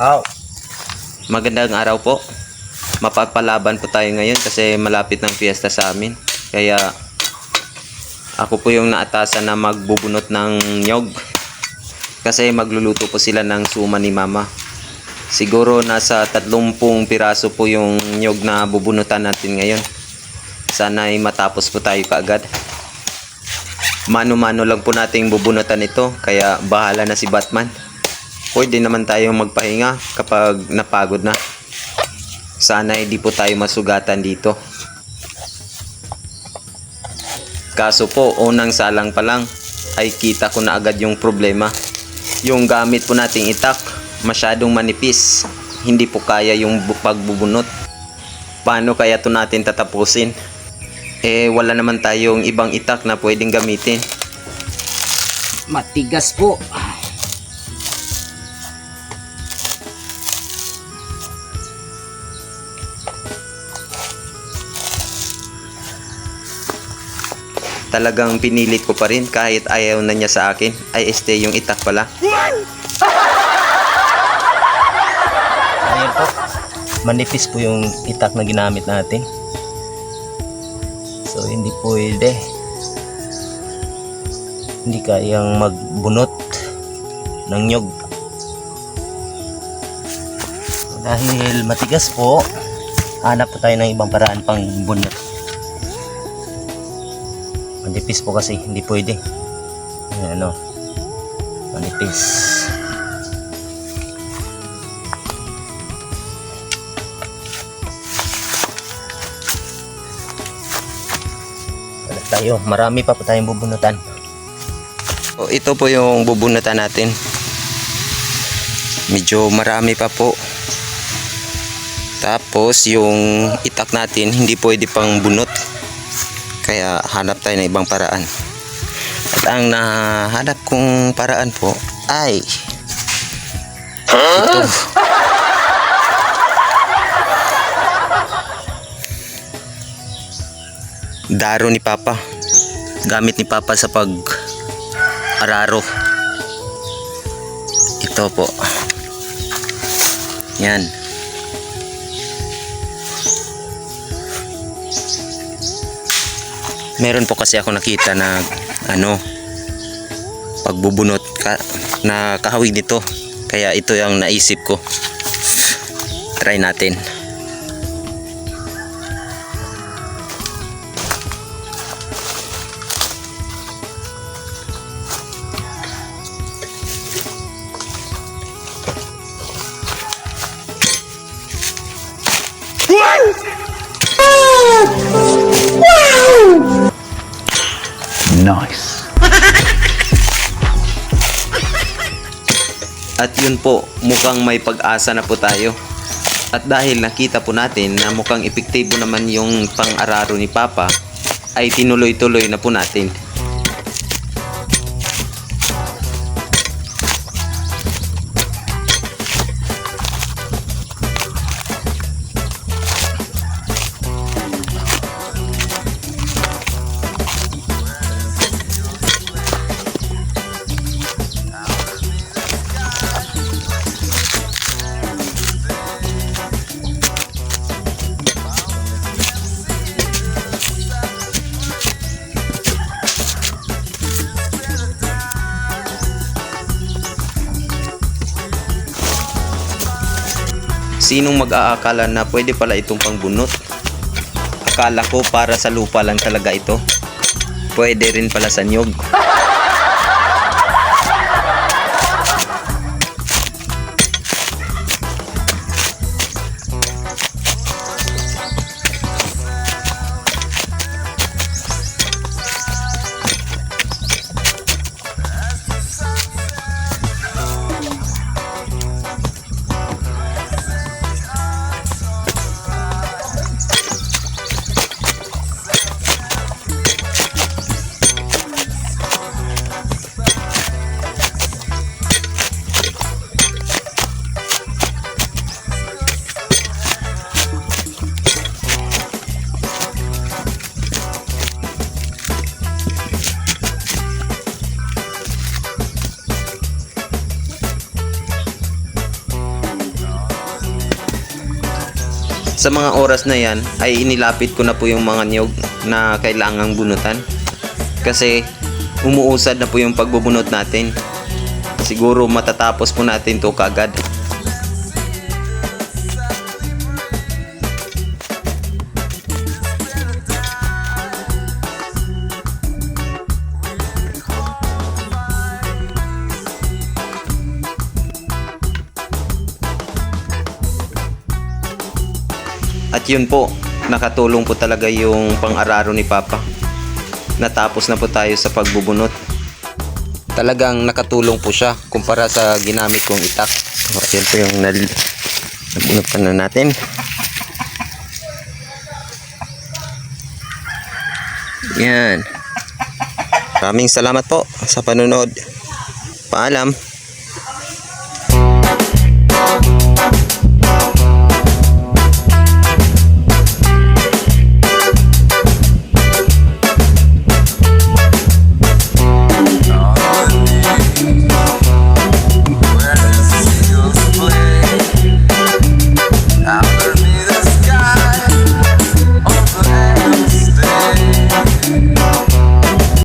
Aw. Magandang araw po. Mapapalaban po tayo ngayon kasi malapit ng fiesta sa amin. Kaya ako po yung naatasan na magbubunot ng nyog. Kasi magluluto po sila ng suma ni mama. Siguro nasa 30 piraso po yung nyog na bubunutan natin ngayon. Sana ay matapos po tayo kaagad. Mano-mano lang po nating bubunutan ito kaya bahala na si Batman. Pwede naman tayong magpahinga kapag napagod na. Sana hindi po tayo masugatan dito. Kaso po, unang salang pa lang ay kita ko na agad yung problema. Yung gamit po nating itak, masyadong manipis. Hindi po kaya yung bu- pagbubunot. Paano kaya to natin tatapusin? Eh, wala naman tayong ibang itak na pwedeng gamitin. Matigas po. Talagang pinilit ko pa rin kahit ayaw na niya sa akin. Ay, este yung itak pala. Ayan po. Manipis po yung itak na ginamit natin. So hindi pwede. Hindi kayang magbunot ng nyog. Dahil matigas po, hanap po tayo ng ibang paraan pang bunot. Manipis po kasi, hindi pwede. Ano, manipis. Hanap tayo, marami pa po tayong bubunutan. O, ito po yung bubunutan natin. Medyo marami pa po. Tapos yung itak natin hindi pwede pang bunot. Kaya hanap tayo ng ibang paraan. At ang nahanap kong paraan po ay ito. Daro ni Papa. Gamit ni Papa sa pag araro. Ito po. Yan. Meron po kasi ako nakita na ano pagbubunot ka, na kahawig nito. Kaya ito yung naisip ko. Try natin. Nice. At yun po, mukhang may pag-asa na po tayo. At dahil nakita po natin na mukhang epektibo naman yung pang-araro ni Papa, ay tinuloy-tuloy na po natin. Sinong mag-aakala na pwede pala itong pangbunot? Akala ko para sa lupa lang talaga ito. Pwede rin pala sa nyog. sa mga oras na yan ay inilapit ko na po yung mga niyog na kailangang bunutan. Kasi umuusad na po yung pagbubunot natin. Siguro matatapos po natin to kagad. Yun po, nakatulong po talaga yung pang-araro ni Papa. Natapos na po tayo sa pagbubunot. Talagang nakatulong po siya kumpara sa ginamit kong itak. O, yan po yung nal nabunutan na natin. Yan. Maraming salamat po sa panunod. Paalam.